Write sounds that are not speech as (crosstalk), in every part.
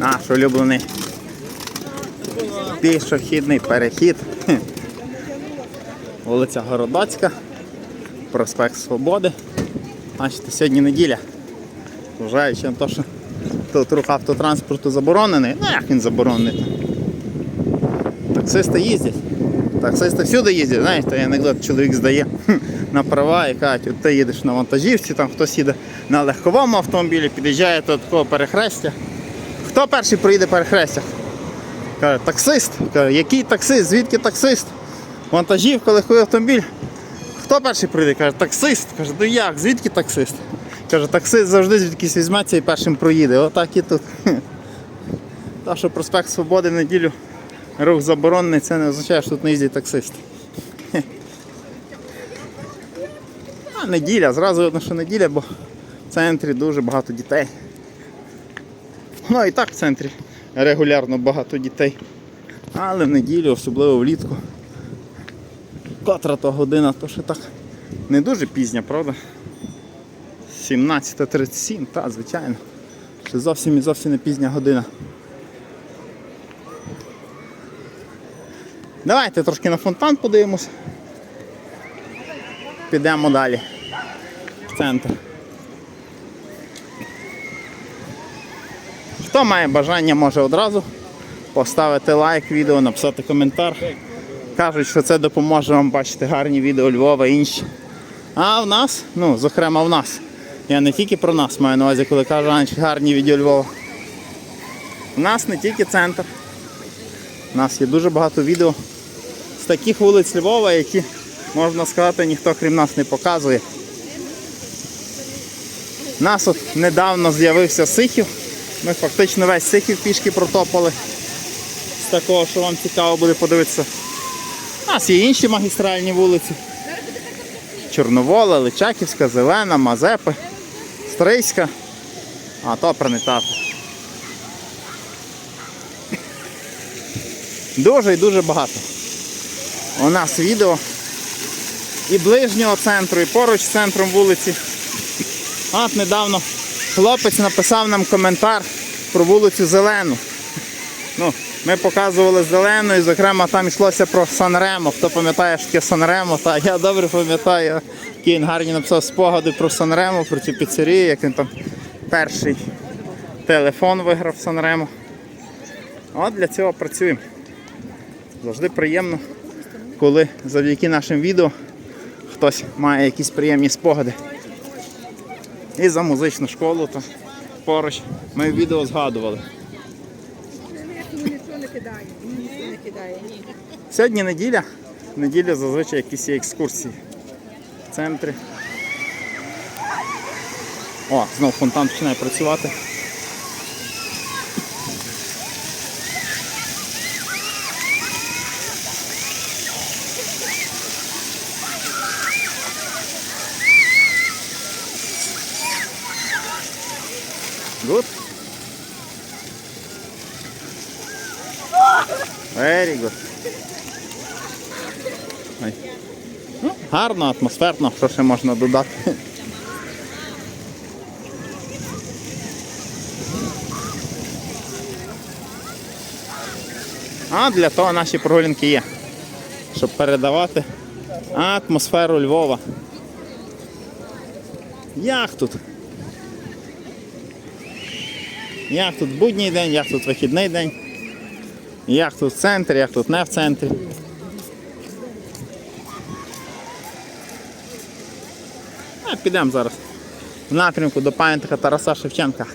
Наш улюблений пішохідний перехід. (laughs) Вулиця Городоцька, проспект Свободи. Бачите, сьогодні неділя. Вважаючи на те, що тут рух автотранспорту заборонений. Ну як він заборонений? Таксисти їздять. Таксисти всюди їздять, знаєте, анекдот чоловік здає (laughs) на права і кажуть, от ти їдеш на вантажівці, там хтось їде на легковому автомобілі, під'їжджає до такого перехрестя. Хто перший проїде перехрестя? Каже, таксист. Каже, який таксист? Звідки таксист? Вантажівка, легковий автомобіль. Хто перший прийде? Каже, таксист. Каже, ну як? Звідки таксист? Каже, таксист завжди звідкись візьметься і першим проїде. Отак і тут. (laughs) Та, що проспект Свободи неділю рух заборонений, це не означає, що тут не їздять таксисти. (laughs) А неділя, зразу видно, що неділя, бо в центрі дуже багато дітей. Ну і так в центрі регулярно багато дітей. Але в неділю, особливо влітку. Котра то година, то ще так не дуже пізня, правда? 17.37, та, звичайно. Ще зовсім і зовсім не пізня година. Давайте трошки на фонтан подивимось. Підемо далі. В центр. Хто має бажання, може одразу поставити лайк відео, написати коментар. Кажуть, що це допоможе вам бачити гарні відео Львова і інші. А в нас, ну, зокрема в нас. Я не тільки про нас маю на увазі, коли кажу «Ань, гарні відео Львова. У нас не тільки центр. У нас є дуже багато відео з таких вулиць Львова, які, можна сказати, ніхто крім нас не показує. У нас от недавно з'явився Сихів. Ми фактично весь Сихів пішки протопали. З такого, що вам цікаво буде подивитися. У нас є інші магістральні вулиці. Чорновола, Личаківська, Зелена, Мазепи, Стрийська. А то принитати. Дуже і дуже багато. У нас відео і ближнього центру, і поруч з центром вулиці. От недавно хлопець написав нам коментар про вулицю Зелену. Ну, ми показували зелену і, зокрема, там йшлося про Санремо. Хто пам'ятає, що таке Санремо, та я добре пам'ятаю, він гарні написав спогади про Санремо, про цю піцерію, як він там перший телефон виграв Санремо. От для цього працюємо. Завжди приємно, коли завдяки нашим відео хтось має якісь приємні спогади. І за музичну школу то поруч ми відео згадували. Сьогодні неділя. Неділя зазвичай якісь є екскурсії в центрі. О, знов фонтан починає працювати. Ой. Ну, гарно, атмосферно, що ще можна додати. А для того наші прогулянки є, щоб передавати атмосферу Львова. Як тут? Як тут будній день, як тут вихідний день, як тут в центрі, як тут не в центрі. А, підемо зараз в напрямку до пам'ятника Тараса Шевченка.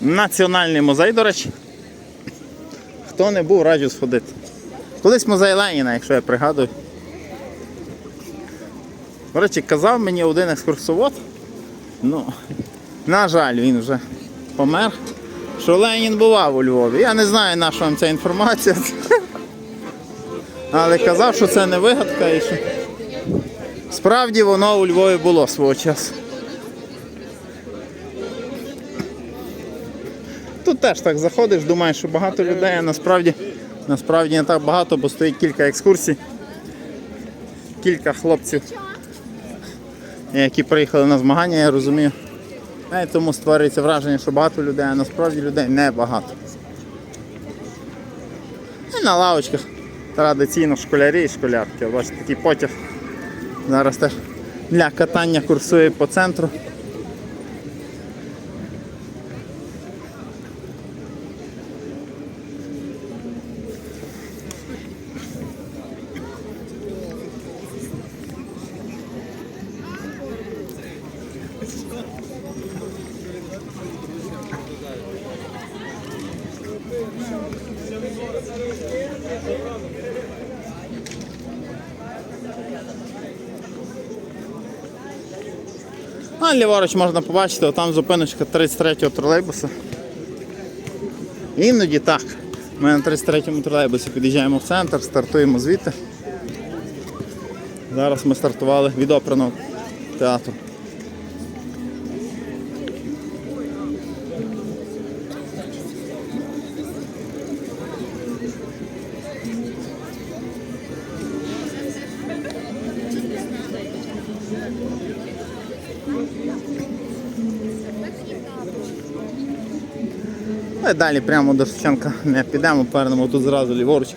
Національний музей, до речі. Хто не був, раджу сходити. Колись музей Леніна, якщо я пригадую. До речі, казав мені один екскурсовод, ну, на жаль, він вже помер, що Ленін бував у Львові. Я не знаю, на що вам ця інформація. Але казав, що це не вигадка і що справді воно у Львові було свого часу. Тут теж так заходиш, думаєш, що багато людей, а насправді, насправді не так багато, бо стоїть кілька екскурсій, кілька хлопців які приїхали на змагання, я розумію. Е, Тому створюється враження, що багато людей, а насправді людей небагато. І на лавочках традиційно школярі і школярки. Бачите, такий потяг зараз теж для катання курсує по центру. А ліворуч можна побачити, там зупиночка 33-го тролейбуса. Іноді так. Ми на 33-му тролейбусі під'їжджаємо в центр, стартуємо звідти. Зараз ми стартували від оперного театру. Ну далі прямо до Шевченка не підемо, повернемо тут зразу ліворуч.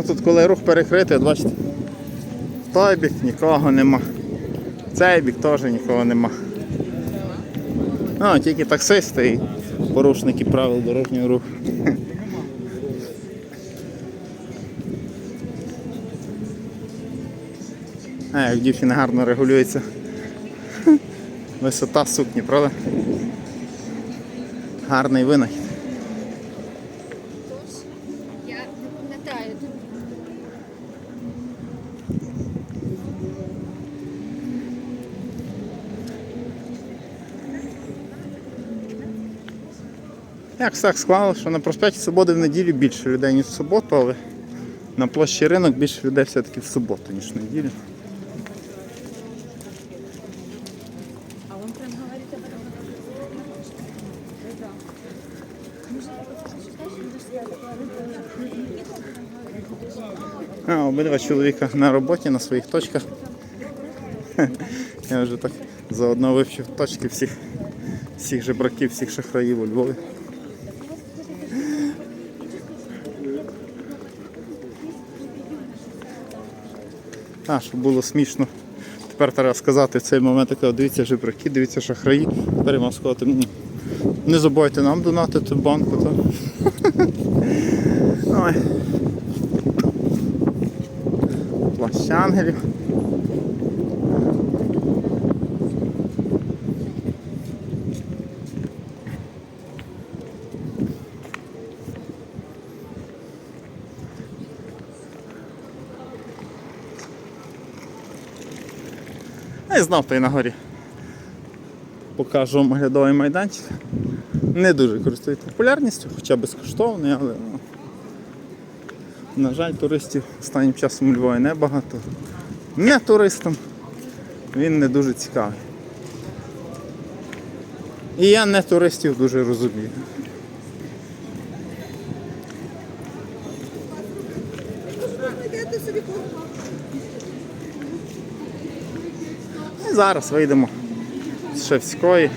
Гарно тут, коли рух перекритий, от бачите. Той бік нікого нема. Цей бік теж нікого нема. Ну, тільки таксисти і порушники правил дорожнього руху. (laughs) А, як дівчина гарно регулюється. (laughs) Висота сукні, правда? Гарний винахід. Як так склалося, що на проспекті Свободи в неділю більше людей, ніж в суботу, але на площі ринок більше людей все-таки в суботу, ніж в неділю. А, обидва чоловіка на роботі, на своїх точках. Я вже так заодно вивчив точки всіх, всіх жебраків, всіх шахраїв у Львові. А, щоб було смішно. Тепер треба сказати в цей момент, таке, дивіться жебраки, дивіться шахраї. Тепер я мав сказати, не забувайте нам донатити банку. То. (laughs) Ой. Плащ ангелів. І знов той на горі. Покажу оглядовий майданчик. Не дуже користується популярністю, хоча безкоштовний, але ну, на жаль, туристів останнім часом у Львові небагато. Не туристам. Він не дуже цікавий. І я не туристів дуже розумію. І зараз вийдемо з Шевської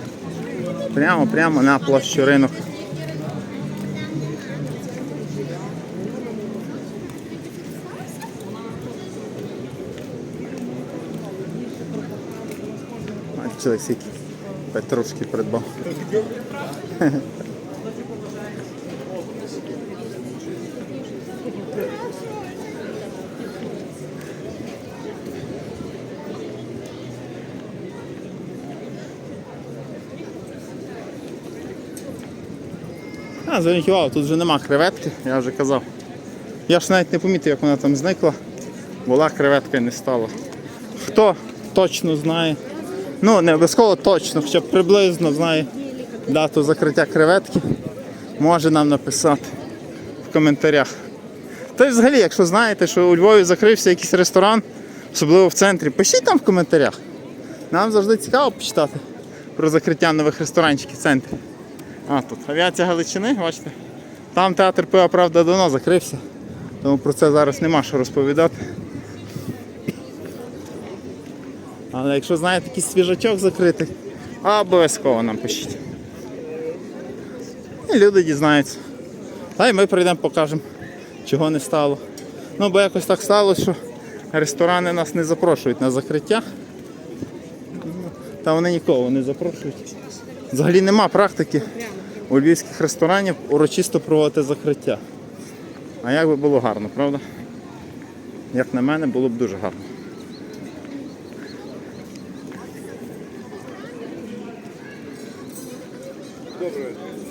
прямо прямо на площу ринок. Бачили, скільки петрушки придбав. А, увагу, тут вже нема креветки, я вже казав. Я ж навіть не помітив, як вона там зникла. Була креветка і не стала. Хто точно знає. Ну, не обов'язково точно, хоча б приблизно знає дату закриття креветки, може нам написати в коментарях. Та й взагалі, якщо знаєте, що у Львові закрився якийсь ресторан, особливо в центрі, пишіть там в коментарях. Нам завжди цікаво почитати про закриття нових ресторанчиків в центрі. А, тут авіація Галичини, бачите. Там театр пива, правда, давно закрився. Тому про це зараз нема що розповідати. Але якщо знаєте якийсь свіжачок закритий, обов'язково нам пишіть. І люди дізнаються. Та й ми прийдемо, покажемо, чого не стало. Ну, бо якось так сталося, що ресторани нас не запрошують на закриття. Та вони нікого не запрошують. Взагалі нема практики у львівських ресторанів урочисто проводити закриття. А як би було гарно, правда? Як на мене, було б дуже гарно. Добре,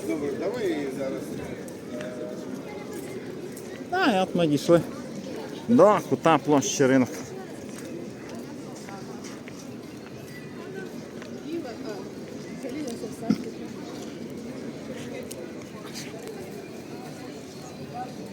добре, давай зараз. А, от ми дійшли до кута площі ринок.